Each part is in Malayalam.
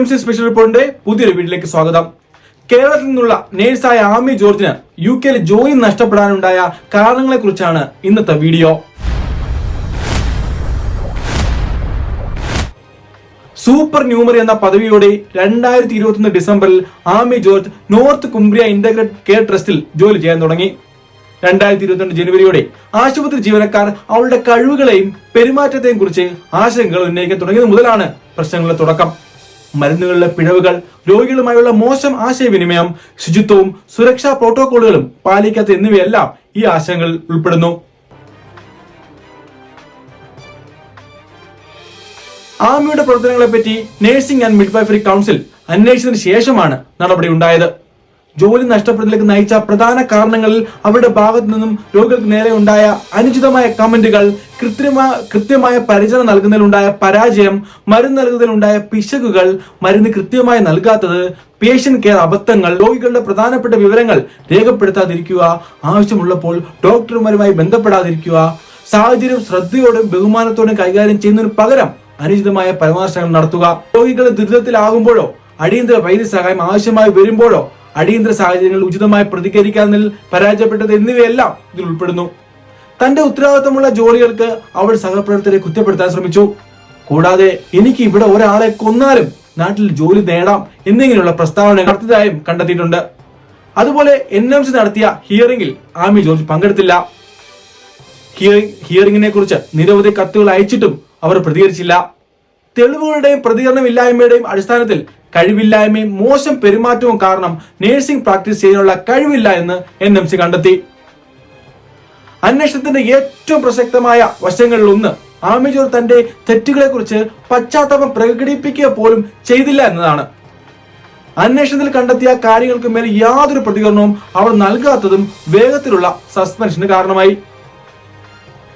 എം സി സ്പെഷ്യൽ റിപ്പോർട്ടിന്റെ പുതിയൊരു വീട്ടിലേക്ക് സ്വാഗതം. കേരളത്തിൽ നിന്നുള്ള നേഴ്സായ ആമി ജോർജിന് യു കെയിൽ ജോലി നഷ്ടപ്പെടാനുണ്ടായ കാരണങ്ങളെക്കുറിച്ചാണ് ഇന്നത്തെ വീഡിയോ. സൂപ്പർ ന്യൂമറി എന്ന പദവിയോടെ രണ്ടായിരത്തി ഇരുപത്തൊന്ന് ഡിസംബറിൽ Amy George north Cumbria integrate care ട്രസ്റ്റിൽ ജോലി ചെയ്യാൻ തുടങ്ങി. രണ്ടായിരത്തി ഇരുപത്തിരണ്ട് ജനുവരിയോടെ ആശുപത്രി ജീവനക്കാർ അവളുടെ കഴിവുകളെയും പെരുമാറ്റത്തെയും കുറിച്ച് ആശങ്കകൾ ഉന്നയിക്കാൻ തുടങ്ങിയത് മുതലാണ് പ്രശ്നങ്ങളുടെ തുടക്കം. മരുന്നുകളിലെ പിഴവുകൾ രോഗികളുമായുള്ള മോശം ആശയവിനിമയം ശുചിത്വവും സുരക്ഷാ പ്രോട്ടോകോളുകളും പാലിക്കാത്ത എന്നിവയെല്ലാം ഈ ആശയങ്ങളിൽ ഉൾപ്പെടുന്നു. ആമിയുടെ പ്രവർത്തനങ്ങളെപ്പറ്റി നഴ്സിംഗ് ആൻഡ് മിഡ്വൈഫറി കൗൺസിൽ അന്വേഷിച്ചതിന് ശേഷമാണ് നടപടി ഉണ്ടായത്. ജോലി നഷ്ടപ്പെടുന്നതിലേക്ക് നയിച്ച പ്രധാന കാരണങ്ങളിൽ അവരുടെ ഭാഗത്തു നിന്നും രോഗികൾക്ക് നേരെ ഉണ്ടായ അനുചിതമായ കമന്റുകൾ കൃത്രിമ കൃത്യമായ പരിചരണം നൽകുന്നതിലുണ്ടായ പരാജയം മരുന്ന് നൽകുന്നതിലുണ്ടായ പിശകുകൾ മരുന്ന് കൃത്യമായി നൽകാത്തത് പേഷ്യന്റ് കെയർ അബദ്ധങ്ങൾ രോഗികളുടെ പ്രധാനപ്പെട്ട വിവരങ്ങൾ രേഖപ്പെടുത്താതിരിക്കുക ആവശ്യമുള്ളപ്പോൾ ഡോക്ടർമാരുമായി ബന്ധപ്പെടാതിരിക്കുക സാഹചര്യം ശ്രദ്ധയോടും ബഹുമാനത്തോടും കൈകാര്യം ചെയ്യുന്നതിന് പകരം അനുചിതമായ പരാമർശങ്ങൾ നടത്തുക. രോഗികൾ ദുരിതത്തിലാകുമ്പോഴോ അടിയന്തര വൈദ്യസഹായം ആവശ്യമായി വരുമ്പോഴോ അടിയന്തര സാഹചര്യങ്ങളിൽ ഉചിതമായി പ്രതികരിക്കാതിൽ പരാജയപ്പെട്ടത് എന്നിവയെല്ലാം ഇതിൽ ഉൾപ്പെടുന്നു. തന്റെ ഉത്തരവാദിത്തമുള്ള ജോലികൾക്ക് അവൾ സഹപ്രവർത്തകരെ കുറ്റപ്പെടുത്താൻ ശ്രമിച്ചു. കൂടാതെ എനിക്ക് ഇവിടെ ഒരാളെ കൊന്നാലും നാട്ടിൽ ജോലി നേടാം എന്നിങ്ങനെയുള്ള പ്രസ്താവന നടത്തിയതായും കണ്ടെത്തിയിട്ടുണ്ട്. അതുപോലെ എൻ എം സി നടത്തിയ ഹിയറിംഗിൽ ആമി ജോർജ് പങ്കെടുത്തില്ല. ഹിയറിംഗ് ഹിയറിംഗിനെ കുറിച്ച് നിരവധി കത്തുകൾ അയച്ചിട്ടും അവർ പ്രതികരിച്ചില്ല. തെളിവുകളുടെയും പ്രതികരണമില്ലായ്മയുടെയും അടിസ്ഥാനത്തിൽ കഴിവില്ലായ്മയും മോശം പെരുമാറ്റവും കാരണം നഴ്സിംഗ് പ്രാക്ടീസ് ചെയ്യാനുള്ള കഴിവില്ല എന്ന് എൻ എം സി കണ്ടെത്തി. അന്വേഷണത്തിന്റെ ഏറ്റവും പ്രസക്തമായ വശങ്ങളിൽ ഒന്ന് ആമിജോർ തന്റെ തെറ്റുകളെ കുറിച്ച് പശ്ചാത്താപം പ്രകടിപ്പിക്കുക പോലും ചെയ്തില്ല എന്നതാണ്. അന്വേഷണത്തിൽ കണ്ടെത്തിയ കാര്യങ്ങൾക്ക് മേൽ യാതൊരു പ്രതികരണവും അവർ നൽകാത്തതും വേഗത്തിലുള്ള സസ്പെൻഷന് കാരണമായി.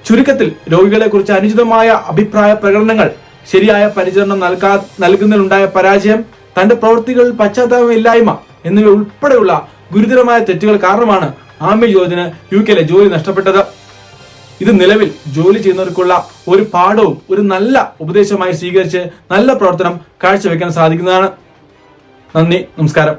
ചുരുക്കത്തിൽ രോഗികളെ കുറിച്ച് അനുചിതമായ അഭിപ്രായ പ്രകടനങ്ങൾ ശരിയായ പരിചരണം നൽകാ നൽകുന്നതിലുണ്ടായ പരാജയം തന്റെ പ്രവൃത്തികളിൽ പശ്ചാത്താപമില്ലായ്മ എന്നിവ ഉൾപ്പെടെയുള്ള ഗുരുതരമായ തെറ്റുകൾ കാരണമാണ് ആമി ജോർജിന് യു കെയിലെ ജോലി നഷ്ടപ്പെട്ടത്. ഇത് നിലവിൽ ജോലി ചെയ്യുന്നവർക്കുള്ള ഒരു പാഠവും ഒരു നല്ല ഉപദേശമായി സ്വീകരിച്ച് നല്ല പ്രവർത്തനം കാഴ്ചവെക്കാൻ സാധിക്കുന്നതാണ്. നന്ദി നമസ്കാരം.